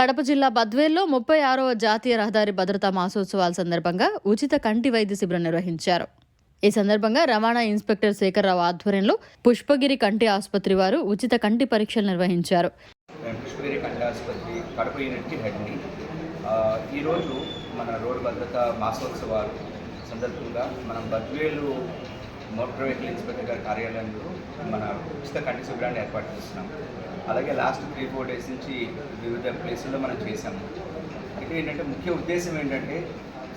కడప జిల్లా బద్వేల్లో ముప్పై ఆరవ జాతీయ రహదారి భద్రతా మాసోత్సవాల సందర్భంగా ఉచిత కంటి వైద్య శిబిరం నిర్వహించారు. ఈ సందర్భంగా రవాణా ఇన్స్పెక్టర్ శేఖర్రావు ఆధ్వర్యంలో పుష్పగిరి కంటి ఆసుపత్రి వారు ఉచిత కంటి పరీక్షలు నిర్వహించారు. పుష్పగిరి కంటి ఆసుపత్రి కడప యూనిట్కి హెడ్ని. ఈరోజు మన రోడ్డు భద్రత మాసోత్సవాలు సందర్భంగా మనం బద్వేలు మోటార్ వెహికల్ ఇన్స్పెక్టర్ గారి కార్యాలయంలో మన ఉచిత కంటి శిబిరాన్ని ఏర్పాటు చేస్తున్నాం. అలాగే లాస్ట్ త్రీ ఫోర్ డేస్ నుంచి వివిధ ప్లేసుల్లో మనం చేసాము అయితే ఏంటంటే ముఖ్య ఉద్దేశం ఏంటంటే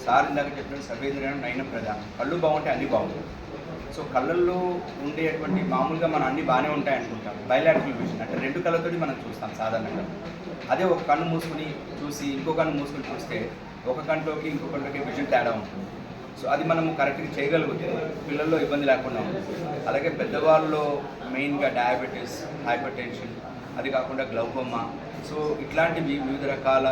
సార్ ఇందాక చెప్పిన సర్వేంద్రియం నయన ప్రధానం కళ్ళు బాగుంటే అన్నీ బాగుంటాయి. సో కళ్ళల్లో ఉండేటువంటి మామూలుగా మనం అన్ని బాగానే ఉంటాయి అనుకుంటాం. బయలాటరల్ విజన్ అంటే రెండు కళ్ళతోటి మనం చూస్తాం సాధారణంగా. అదే ఒక కన్ను మూసుకుని చూసి ఇంకో కన్ను మూసుకుని చూస్తే ఒక కంట్లోకి ఇంకో కంట్లోకి విజన్ తేడా ఉంటుంది. సో అది మనము కరెక్ట్గా చేయగలిగితే పిల్లల్లో ఇబ్బంది లేకుండా ఉంటుంది. అలాగే పెద్దవాళ్ళలో మెయిన్గా డయాబెటీస్ హైపర్ టెన్షన్ అది కాకుండా గ్లౌకోమా సో ఇట్లాంటివి వివిధ రకాల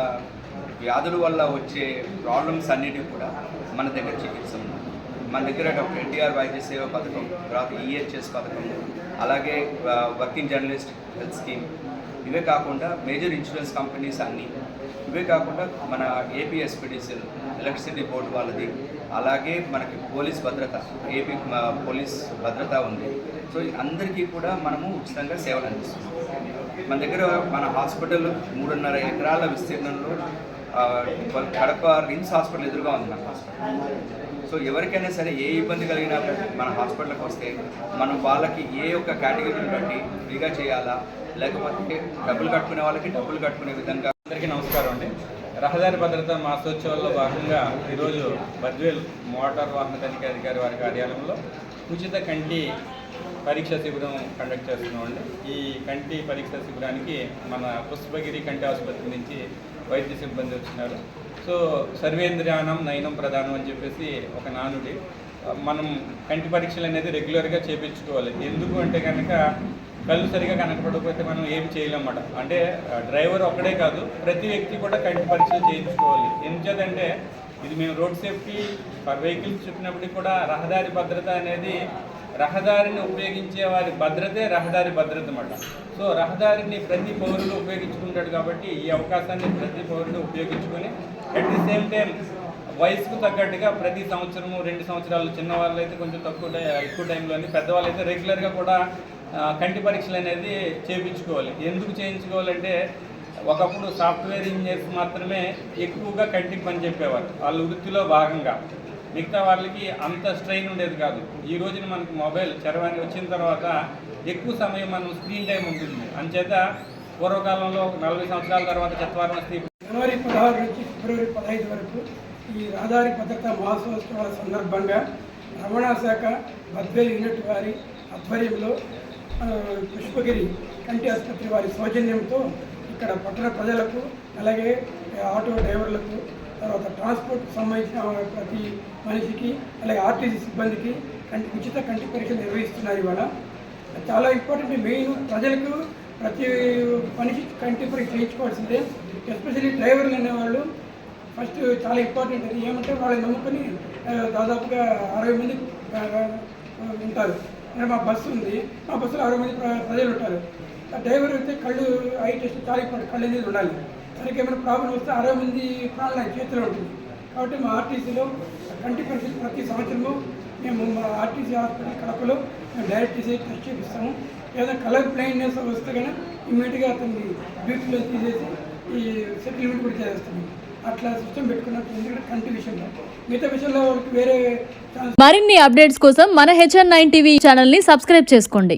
వ్యాధుల వల్ల వచ్చే ప్రాబ్లమ్స్ అన్నిటివి కూడా మన దగ్గర చికిత్స ఉంది మన దగ్గర డాక్టర్ ఎన్టీఆర్ వైద్య సేవ పథకం తర్వాత ఈహెచ్ఎస్ పథకం అలాగే వర్కింగ్ జర్నలిస్ట్ హెల్త్ స్కీమ్ ఇవే కాకుండా మేజర్ ఇన్సూరెన్స్ కంపెనీస్ అన్నీ. ఇవే కాకుండా మన ఏపీ ఎలక్ట్రిసిటీ బోర్డు వాళ్ళది. అలాగే మనకి పోలీస్ భద్రత ఏపీ పోలీస్ భద్రత ఉంది. సో అందరికీ కూడా మనము ఉచితంగా సేవలు అందిస్తున్నాం. మన దగ్గర మన హాస్పిటల్ మూడున్నర ఎకరాల విస్తీర్ణంలో కడప రిమ్స్ హాస్పిటల్ ఎదురుగా ఉంది మన హాస్పిటల్. సో ఎవరికైనా సరే ఏ ఇబ్బంది కలిగినా మన హాస్పిటల్కి వస్తే మనం వాళ్ళకి ఏ ఒక్క కేటగిరీని బట్టి ఫ్రీగా చేయాలా లేకపోతే డబ్బులు కట్టుకునే వాళ్ళకి డబ్బులు కట్టుకునే విధంగా అందరికీ నమస్కారం అండి. రహదారి భద్రత మాసోత్సవాల్లో భాగంగా ఈరోజు బద్వేల్ మోటార్ వాహన తనిఖీ అధికారి వారి కార్యాలయంలో ఉచిత కంటి పరీక్ష శిబిరం కండక్ట్ చేస్తున్నామండి ఈ కంటి పరీక్ష శిబిరానికి మన పుష్పగిరి కంటి ఆసుపత్రి నుంచి వైద్య సిబ్బంది వచ్చినారు. సో సర్వేంద్రియానం నయనం ప్రధానం అని చెప్పేసి ఒక నానుడి. మనం కంటి పరీక్షలు అనేది రెగ్యులర్గా చేయించుకోవాలి ఎందుకు అంటే కనుక కళ్ళు సరిగా కనపడకపోతే మనం ఏం చేయలేమన్నమాట. అంటే డ్రైవర్ ఒక్కడే కాదు ప్రతి వ్యక్తి కూడా కంటి పరీక్షలు చేయించుకోవాలి. ఎందుచేతంటే ఇది మేము రోడ్ సేఫ్టీ ఫర్ వెహికల్స్ చెప్పినప్పటికీ కూడా రహదారి భద్రత అనేది రహదారిని ఉపయోగించే వారి భద్రతే రహదారి భద్రత అన్నమాట. సో రహదారిని ప్రతి పౌరులు ఉపయోగించుకుంటాడు కాబట్టి ఈ అవకాశాన్ని ప్రతి పౌరుడు ఉపయోగించుకొని అట్ ది సేమ్ టైం వయసుకు తగ్గట్టుగా ప్రతి సంవత్సరము రెండు సంవత్సరాలు చిన్న వాళ్ళు అయితే కొంచెం తక్కువ టై- ఎక్కువ టైంలోని పెద్దవాళ్ళు అయితే రెగ్యులర్గా కూడా కంటి పరీక్షలు అనేది చేయించుకోవాలి ఎందుకు చేయించుకోవాలంటే ఒకప్పుడు సాఫ్ట్వేర్ ఇంజనీర్స్ మాత్రమే ఎక్కువగా కంటికి పని చెప్పేవారు. వాళ్ళ వృత్తిలో భాగంగా. మిగతా వాళ్ళకి అంత స్ట్రెయిన్ ఉండేది కాదు. ఈ రోజున మనకు మొబైల్ చరవాణి వచ్చిన తర్వాత ఎక్కువ సమయం మనం స్క్రీన్ టైం ఉంటుంది. అంచేత పూర్వకాలంలో నలభై సంవత్సరాల తర్వాత చత్వారం వస్తే జనవరి పదహారు నుంచి ఫిబ్రవరి పదహైదు వరకు ఈ రహదారి భద్రతా మహోత్సవాల సందర్భంగా రవాణా శాఖ బద్వేల్ యూనిట్ వారి ఆధ్వర్యంలో పుష్పగిరి కంటి ఆసుపత్రి వారి సౌజన్యంతో ఇక్కడ పట్టణ ప్రజలకు అలాగే ఆటో డ్రైవర్లకు తర్వాత ట్రాన్స్పోర్ట్ సంబంధించిన ప్రతి మనిషికి అలాగే ఆర్టీసీ సిబ్బందికి కంటి ఉచిత కంటి పరీక్ష నిర్వహిస్తున్నారు ఇవాళ. చాలా ఇంపార్టెంట్ మెయిన్ ప్రజలకు ప్రతి మనిషి కంటి పరీక్ష చేయించుకోవాల్సిందే. ఎస్పెషల్లీ డ్రైవర్లు అనేవాళ్ళు ఫస్ట్ చాలా ఇంపార్టెంట్. అది ఏమంటే వాళ్ళని నమ్ముకొని దాదాపుగా అరవై మంది ఉంటారు. అంటే మా బస్సు ఉంది. మా బస్సులో అరవై మంది ప్ర- ప్రజలు ఉంటారు. ఆ డ్రైవర్ అయితే కళ్ళు ఐ టెస్ట్ తాగిపోయి కళ్ళు అనేది ఉండాలి. తనకి ఏమైనా ప్రాబ్లం వస్తే అరవై మంది ప్రాణాలు ఆయన చేతిలో ఉంటుంది. కాబట్టి మా ఆర్టీసీలో కంటి పరిస్థితి ప్రతి సంవత్సరము మేము మా ఆర్టీసీ హాస్పిటల్ కడపలో మేము డైరెక్ట్ చేసి టెస్ట్ చేపిస్తాము. ఏదైనా కలర్ బ్లైండ్నెస్ వస్తే కానీ ఇమ్మీడియట్గా అతన్ని డ్యూటీలో తీసేసి ఈ సెటిల్మెంట్ కూడా చేస్తాము అట్లా సిస్టమ్ పెట్టుకున్నట్టు ఎందుకంటే కంటి విషయంలో మిగతా విషయంలో వాళ్ళకి వేరే మరిన్ని అప్డేట్స్ కోసం మన హెచ్ఎన్ నైన్ టీవీ ఛానల్ని సబ్స్క్రైబ్ చేసుకోండి.